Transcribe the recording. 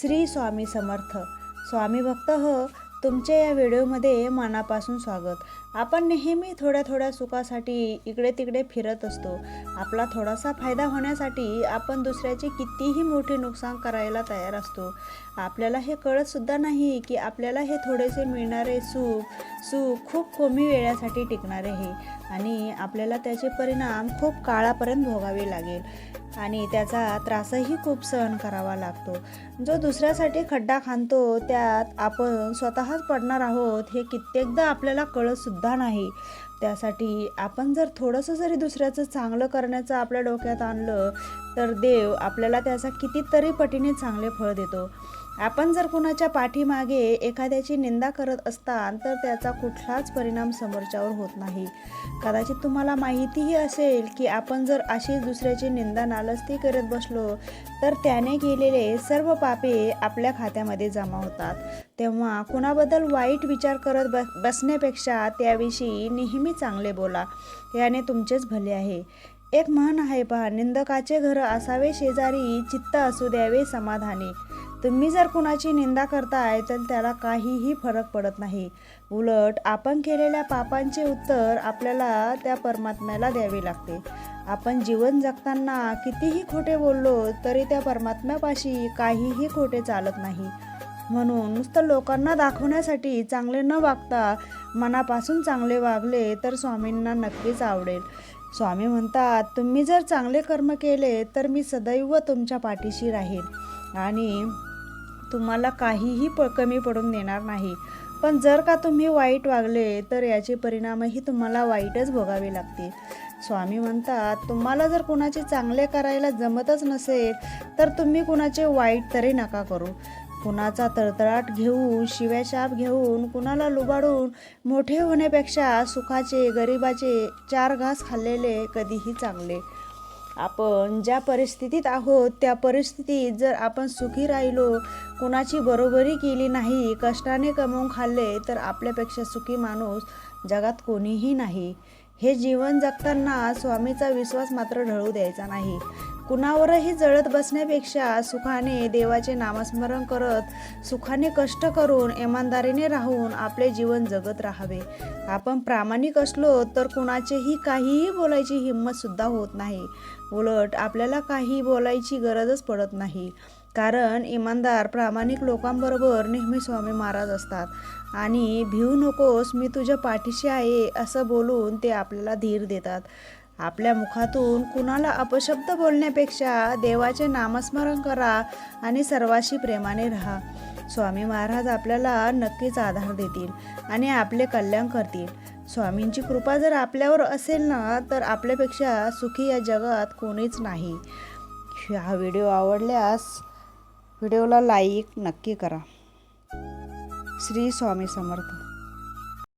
श्री स्वामी समर्थ. स्वामी भक्त हो तुमच्या या व्हिडिओमध्ये मनापासून स्वागत. आपण नेहमी थोड्या थोड्या सुखासाठी इकडे तिकडे फिरत असतो. आपला थोडासा फायदा होण्यासाठी आपण दुसऱ्याचे कितीही मोठे नुकसान करायला तयार असतो. आपल्याला हे कळतसुद्धा नाही की आपल्याला हे थोडेसे मिळणारे सुख सुख खूप कमी वेळासाठी टिकणारे हे. आणि आपल्याला त्याचे परिणाम खूप काळापर्यंत भोगावे लागेल. आणि त्याचा त्रासही खूप सहन करावा लागतो. जो दुसऱ्यासाठी खड्डा खांदतो त्यात आपण स्वतःच पडणार आहोत हे कित्येकदा आपल्याला कळतसुद्धा नाही. त्यासाठी आपण जर थोडंसं जरी दुसऱ्याचं चांगलं करण्याचं आपल्या डोक्यात आणलं तर देव आपल्याला त्याचा कितीतरी पटीने चांगले फळ देतो. आपण जर कुणाच्या पाठीमागे एखाद्याची निंदा करत असताल तर त्याचा कुठलाच परिणाम समोरच्यावर होत नाही. कदाचित तुम्हाला माहितीही असेल की आपण जर अशी दुसऱ्याची निंदा नालस्ती करत बसलो तर त्याने केलेले सर्व पापे आपल्या खात्यामध्ये जमा होतात. तेव्हा कुणाबद्दल वाईट विचार करत ब बसण्यापेक्षा त्याविषयी नेहमी चांगले बोला. याने तुमचेच भले आहे. एक म्हण आहे पहा निंदकाचे घर असावे शेजारी चित्त असू द्यावे समाधानी. तुम्ही जर कुणाची निंदा करताय तर त्याला काहीही फरक पडत नाही. उलट आपण केलेल्या पापांचे उत्तर आपल्याला त्या परमात्म्याला द्यावे लागते. आपण जीवन जगताना कितीही खोटे बोललो तरी त्या परमात्म्यापाशी काहीही खोटे चालत नाही. म्हणून नुसतं लोकांना दाखवण्यासाठी चांगले न वागता मनापासून चांगले वागले तर स्वामींना नक्कीच आवडेल. स्वामी म्हणतात तुम्ही जर चांगले कर्म केले तर मी सदैव तुमच्या पाठीशी राहील आणि तुम्हाला काहीही प कमी पडून देणार नाही. पण जर का तुम्ही वाईट वागले तर याचे परिणामही तुम्हाला वाईटच भोगावे लागतील. स्वामी म्हणतात तुम्हाला जर कुणाचे चांगले करायला जमतच नसेल तर तुम्ही कुणाचे वाईट तरी नका करू. कुणाचा तळतळाट घेऊन शिव्याशाप घेऊन कुणाला लुबाडून मोठे होण्यापेक्षा सुखाचे गरिबाचे चार घास खाल्लेले कधीही चांगले. आपण ज्या परिस्थितीत आहोत त्या परिस्थितीत जर आपण सुखी राहिलो कुणाची बरोबरी केली नाही कष्टाने कमवून खाल्ले तर आपल्यापेक्षा सुखी माणूस जगात कोणीही नाही. हे जीवन जगताना स्वामीचा विश्वास मात्र ढळू द्यायचा नाही. कुणावरही जळत बसण्यापेक्षा सुखाने देवाचे नामस्मरण करत सुखाने कष्ट करून इमानदारीने राहून आपले जीवन जगत राहावे. आपण प्रामाणिक असलो तर कुणाचेही काहीही बोलायची हिंमतसुद्धा होत नाही. उलट आपल्याला काही बोलायची गरजच पडत नाही. कारण इमानदार प्रामाणिक लोकांबरोबर नेहमी स्वामी महाराज असतात. आणि भिवू नकोस मी तुझ्या पाठीशी आहे असं बोलून ते आपल्याला धीर देतात. आपल्या मुखातून कुणाला अपशब्द बोलण्यापेक्षा देवाचे नामस्मरण करा आणि सर्वाशी प्रेमाने राहा. स्वामी महाराज आपल्याला नक्कीच आधार देतील आणि आपले कल्याण करतील. स्वामींची कृपा जर आपल्यावर असेल ना तर आपल्यापेक्षा सुखी या जगात कोणीच नाही. हा व्हिडिओ आवडल्यास व्हिडिओला लाईक नक्की करा. श्री स्वामी समर्थ.